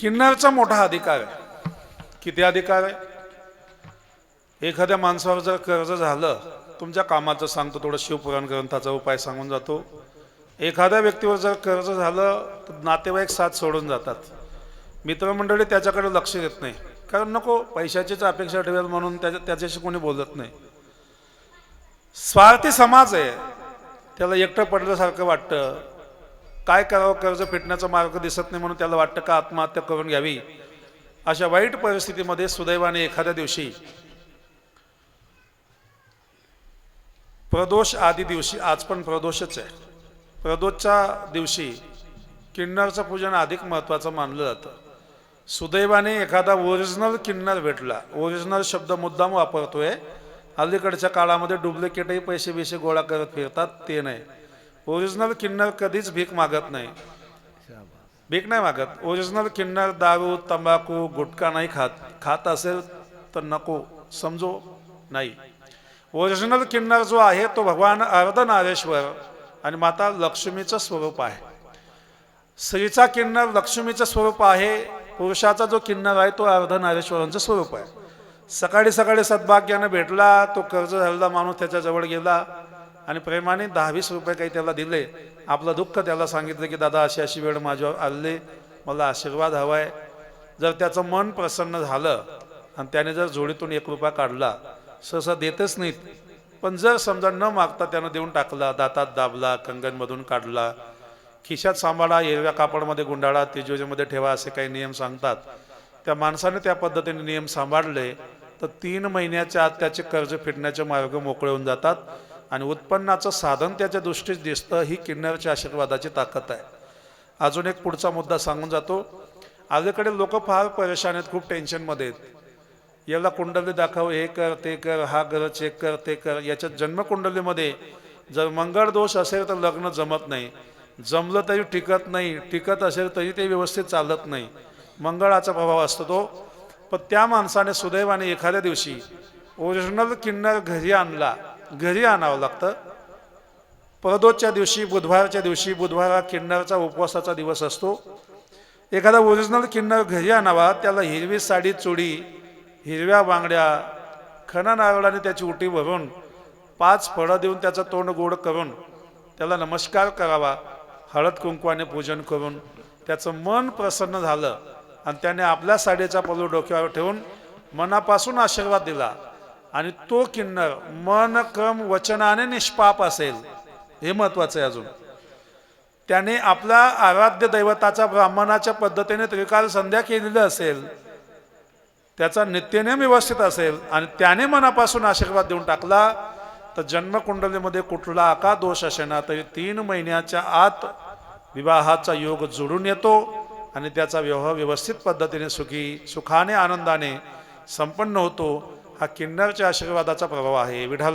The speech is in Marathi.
किन्नरचा मोठा अधिकार आहे. किती अधिकार आहे? एखाद्या माणसावर जर कर्ज झालं तुमच्या कामाचं सांगतो थोडं शिवपुराण ग्रंथाचा उपाय सांगून जातो. एखाद्या व्यक्तीवर जर कर्ज झालं तर नातेवाईक साथ सोडून जातात. मित्रमंडळी त्याच्याकडे लक्ष देत नाही. कारण नको पैशाचीच अपेक्षा ठेवेल म्हणून त्याच्या त्याच्याशी कोणी बोलत नाही. स्वार्थी समाज आहे. त्याला एकटं पडल्यासारखं वाटतं. काय करावं कर्ज फिटण्याचा मार्ग दिसत नाही म्हणून त्याला वाटतं का आत्महत्या करून घ्यावी? अशा वाईट परिस्थितीमध्ये सुदैवाने एखाद्या दिवशी प्रदोष आदी दिवशी आज पण प्रदोषच आहे. प्रदोषच्या दिवशी किन्नरचं पूजन अधिक महत्त्वाचं मानलं जातं. सुदैवाने एखादा ओरिजिनल किन्नर भेटला. ओरिजिनल शब्द मुद्दाम वापरतोय. अलीकडच्या काळामध्ये डुप्लिकेटही पैसे बिसे गोळा करत फिरतात ते नाही. ओरिजिनल किन्नर कधीच भीक मागत नाही. भीक नाही मागत. ओरिजिनल किन्नर दारू तंबाखू गुटखा नाही खात. खात असेल तर नको समजो? नाही. ओरिजिनल किन्नर जो आहे तो भगवान अर्धनारेश्वर आणि माता लक्ष्मीचं स्वरूप आहे. स्त्रीचा किन्नर लक्ष्मीचं स्वरूप आहे पुरुषाचा जो किन्नर आहे तो अर्धनारेश्वरांचं स्वरूप आहे. सकाळी सकाळी सद्भाग्यानं भेटला तो कर्ज झालेला माणूस त्याच्याजवळ गेला आणि प्रेमाने दहा वीस रुपये काही त्याला दिले. आपलं दुःख त्याला सांगितलं की दादा अशी अशी वेळ माझ्यावर आले. मला आशीर्वाद हवा आहे जर त्याचं मन प्रसन्न झालं आणि त्याने जर जोडीतून एक रुपया काढला सहसा देतच नाहीत. पण जर समजा न मागता त्यानं देऊन टाकला दातात दाबला कंगनमधून काढला खिशात सांभाळा हिरव्या कापडमध्ये गुंडाळा तिजोरीमध्ये ठेवा असे काही नियम सांगतात. त्या माणसाने त्या पद्धतीने नियम सांभाळले तर तीन महिन्याच्या आत त्याचे कर्ज फिटण्याचे मार्ग मोकळे होऊन जातात. आणि उत्पन्नाचं साधन त्याच्या दृष्टीच दिसतं ही किन्नरच्या आशीर्वादाची ताकद आहे. अजून एक पुढचा मुद्दा सांगून जातो. अलीकडे लोक फार परेशान आहेत खूप टेन्शनमध्ये आहेत. याला कुंडली दाखव हे कर ते कर हा ग्रह चेक कर ते कर. याच्या जन्मकुंडलीमध्ये जर मंगळ दोष असेल तर लग्न जमत नाही. जमलं तरी टिकत नाही टिकत असेल तरी ते व्यवस्थित चालत नाही. मंगळाचा प्रभाव असतो तो. पण त्या माणसाने सुदैवाने एखाद्या दिवशी ओरिजिनल किन्नर घरी आणला. घरी आणावं लागतं. प्रदोषच्या दिवशी बुधवारच्या दिवशी बुधवार हा किन्नरचा उपवासाचा दिवस असतो. एखादा ओरिजिनल किन्नर घरी आणावा त्याला हिरवी साडी चुडी हिरव्या बांगड्या खणा नारळाने त्याची उटी भरून पाच फळं देऊन त्याचं तोंड गोड करून त्याला नमस्कार करावा हळद कुंकवाने पूजन करून त्याचं मन प्रसन्न झालं आणि त्याने आपल्या साडीचा पलू डोक्यावर ठेवून मनापासून आशीर्वाद दिला. आणि तो किन्नर मन क्रम वचनाने निष्पाप असेल. हे महत्वाचं आहे अजून. त्याने आपला आराध्य दैवताचा ब्राह्मणाच्या पद्धतीने त्रिकाल संध्या केलेली असेल त्याचा नित्यनेम व्यवस्थित असेल आणि त्याने मनापासून आशीर्वाद देऊन टाकला तर जन्मकुंडलीमध्ये कुठला आका दोष असेना तरी तीन महिन्याच्या आत विवाहाचा योग जोडून येतो आणि त्याचा विवाह व्यवस्थित पद्धतीने सुखी सुखाने आनंदाने संपन्न होतो. हा किन्नरच्या आशीर्वादाचा प्रभाव आहे. विठाल